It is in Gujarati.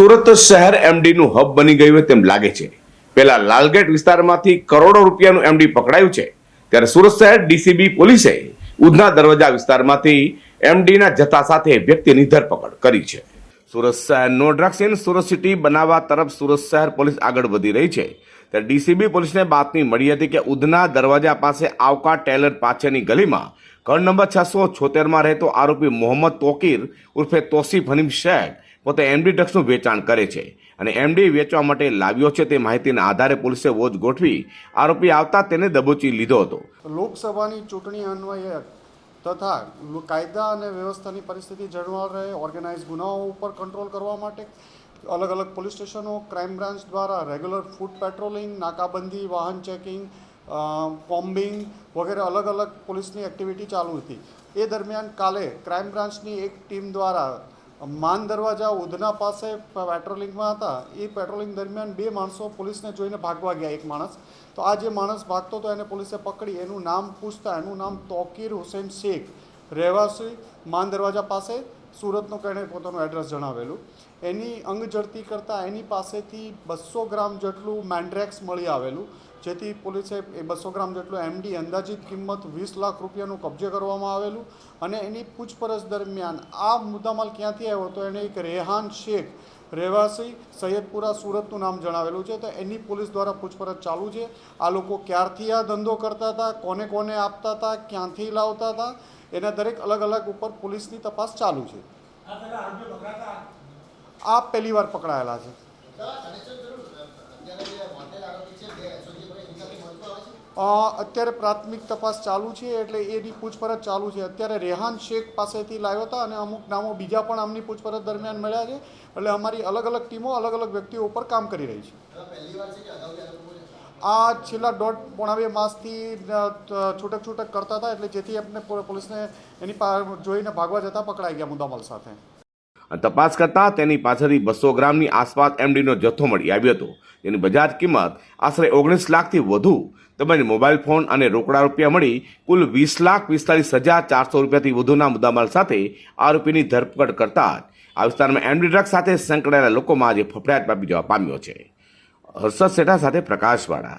સુરત શહેર એમડીનું હબ બની ગયું હોય તેમ લાગે છે. પેલા લાલગેટ વિસ્તારમાંથી કરોડો રૂપિયાનું એમડી પકડાયું છે. ત્યારે સુરત શહેર ડીસીબી પોલીસે ઉધના દરવાજા વિસ્તારમાંથી એમડીના જથ્થા સાથે વ્યક્તિની ધરપકડ કરી છે. સુરત શહેર નો ડ્રગ્સ સુરત સિટી બનાવવા તરફ સુરત શહેર પોલીસ આગળ વધી રહી છે. ત્યારે ડીસીબી પોલીસને બાતમી મળી હતી કે ઉધના દરવાજા પાસે આવકા ટેલર પાછળની ગલીમાં ઘર નંબર છસો છોતેરમાં રહેતો આરોપી મોહમ્મદ તોકીર ઉર્ફે તોસીફ હનીમ શેખ પોતે એમડી ડ્રગ્સનું વેચાણ કરે છે અને એમડી વેચવા માટે લાવ્યો છે તે માહિતીના આધારે પોલીસે વોચ ગોઠવી આરોપી આવતા તેને દબોચી લીધો હતો. લોકસભાની ચૂંટણી અન્વયે તથા કાયદા અને વ્યવસ્થાની પરિસ્થિતિ જળવાઈ રહે ઓર્ગેનાઇઝ ગુનાઓ ઉપર કંટ્રોલ કરવા માટે અલગ અલગ પોલીસ સ્ટેશનો ક્રાઇમ બ્રાન્ચ દ્વારા રેગ્યુલર ફૂડ પેટ્રોલિંગ નાકાબંધી, વાહન ચેકિંગ કોમ્બિંગ વગેરે અલગ અલગ પોલીસની એક્ટિવિટી ચાલુ હતી. એ દરમિયાન કાલે ક્રાઇમ બ્રાન્ચની એક ટીમ દ્વારા માન દરવાજા ઉધના પાસે પેટ્રોલિંગમાં હતા. એ પેટ્રોલિંગ દરમિયાન બે માણસો પોલીસને જોઈને ભાગવા ગયા. એક માણસ. તો આ જે માણસ ભાગતો હતો એને પોલીસે પકડી. એનું નામ પૂછતા એનું નામ તોકીર હુસેન શેખ. રહેવાસી માન દરવાજા પાસે. સુરતનું કણે પોતાનું એડ્રેસ જણાવેલું. એની અંગ ઝડતી કરતાં એની પાસેથી બસો ગ્રામ જેટલું મેન્ડ્રેક્સ મળી આવેલું. જેથી પોલીસે એ બસો ગ્રામ જેટલું એમડી અંદાજિત કિંમત વીસ લાખ રૂપિયાનું કબજે કરવામાં આવેલું અને એની પૂછપરછ દરમિયાન આ મુદ્દામાલ ક્યાંથી આવ્યો તો એને એક રેહાન શેખ રહેવાસી સૈયદપુરા સુરતનું નામ જણાવેલું છે તો એની પોલીસ દ્વારા પૂછપરછ ચાલુ છે. આ લોકો ક્યારથી આ ધંધો કરતા હતા, કોને કોને આપતા હતા, ક્યાંથી લાવતા હતા, એના દરેક અલગ અલગ ઉપર પોલીસની તપાસ ચાલુ છે. આ પહેલી વાર પકડાયેલા છે. અત્યારે પ્રાથમિક તપાસ ચાલુ છે એટલે એની પૂછપરછ ચાલુ છે. અત્યારે રેહાન શેખ પાસેથી લાવ્યો હતા અને અમુક નામો બીજા પણ આમની પૂછપરછ દરમિયાન મળ્યા છે. એટલે અમારી અલગ અલગ ટીમો અલગ અલગ વ્યક્તિઓ ઉપર કામ કરી રહી છે. આ છેલ્લા દોઢ પોણા બે માસથી છૂટક છૂટક કરતા હતા એટલે જેથી આપણે પોલીસને એની જોઈને ભાગવા જતાં પકડાઈ ગયા મુદ્દામાલ સાથે. તપાસ કરતા તેની પાછળથી બસો ગ્રામની આસપાસ એમડીનો જથ્થો મળી આવ્યો હતો. તેની બજાર કિંમત આશરે ઓગણીસ લાખથી વધુ તેમજ મોબાઈલ ફોન અને રોકડા રૂપિયા મળી કુલ વીસ લાખ પિસ્તાલીસ હજાર ચારસો રૂપિયાથી વધુના મુદ્દામાલ સાથે આરોપીની ધરપકડ કરતા આ વિસ્તારમાં એમડી ડ્રગ સાથે સંકળાયેલા લોકોમાં આજે ફફડાટ પામી જવા પામ્યો છે. હર્ષદ સેઠા સાથે પ્રકાશવાળા.